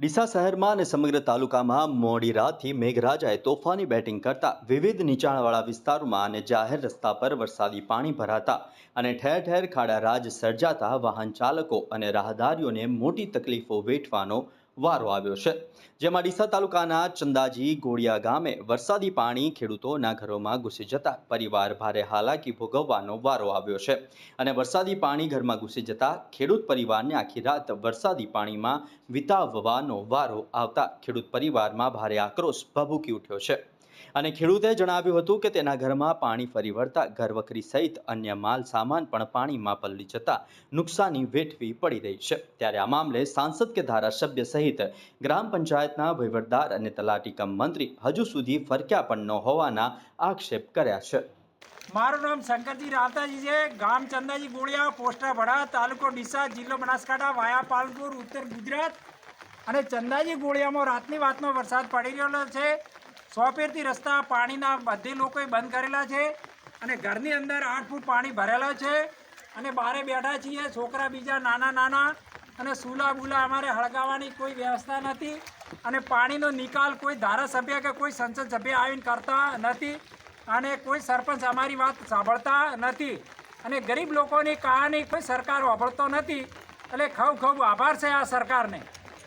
ડીસા શહેરમાં અને સમગ્ર તાલુકામાં મોડી રાતથી મેઘરાજાએ તોફાની બેટિંગ કરતા વિવિધ નીચાણવાળા વિસ્તારોમાં અને જાહેર રસ્તા પર વરસાદી પાણી ભરાતા અને ઠેર ઠેર ખાડા રાજ સર્જાતા વાહન ચાલકો અને રાહદારીઓને મોટી તકલીફો વેઠવાનો વારો આવ્યો છે. જેમાં ડીસા તાલુકાના ચંદાજી ગોળિયા ગામે વરસાદી પાણી ખેડૂતોના ઘરોમાં ઘૂસી જતા પરિવાર ભારે હાલાકી ભોગવવાનો વારો આવ્યો છે. અને વરસાદી પાણી ઘરમાં ઘૂસી જતા ખેડૂત પરિવારને આખી રાત વરસાદી પાણીમાં વિતાવવાનો વારો આવતા ખેડૂત પરિવારમાં ભારે આક્રોશ ભભૂકી ઉઠ્યો છે. અને ખેડૂતે જણાવ્યું હતું કે તેના ઘરમાં પાણી ફરી વળતા ઘરવખરી સહિત અન્ય માલ સામાન પણ પાણીમાં પલળી જતા નુકસાની વેઠવી પડી રહી છે. ત્યારે આ મામલે સાંસદ કે ધારાસભ્ય સહિત ગ્રામ પંચાયતના વહીવટદાર અને તલાટીકમ મંત્રી હજુ સુધી ફરક્યા પણ ન હોવાના આક્ષેપ કર્યા છે. મારું નામ શંકરજી રાતાજી છે. ગામ ચંદાજી ગોળિયા, પોસ્ટા ભડા, તાલુકો ડીસા, જિલ્લો બનાસકાંઠા, વાયા પાલનપુર, ઉત્તર ગુજરાત. અને ચંદાજી ગોળિયામાં રાતની વાતનો વરસાદ પડી રહ્યો છે. સો ફેરથી રસ્તા પાણીના બધે લોકોએ બંધ કરેલા છે અને ઘરની અંદર આઠ ફૂટ પાણી ભરેલા છે અને બારે બેઠા છીએ, છોકરા બીજા, નાના નાના અને સુલા બુલા અમારે હળગાવવાની કોઈ વ્યવસ્થા નથી અને પાણીનો નિકાલ કોઈ ધારાસભ્ય કે કોઈ સંસદ સભ્ય આવીને કરતા નથી અને કોઈ સરપંચ અમારી વાત સાંભળતા નથી અને ગરીબ લોકોની કહાની કોઈ સરકાર વાપરતો નથી. એટલે ખૂબ ખૂબ આભાર છે આ સરકારને.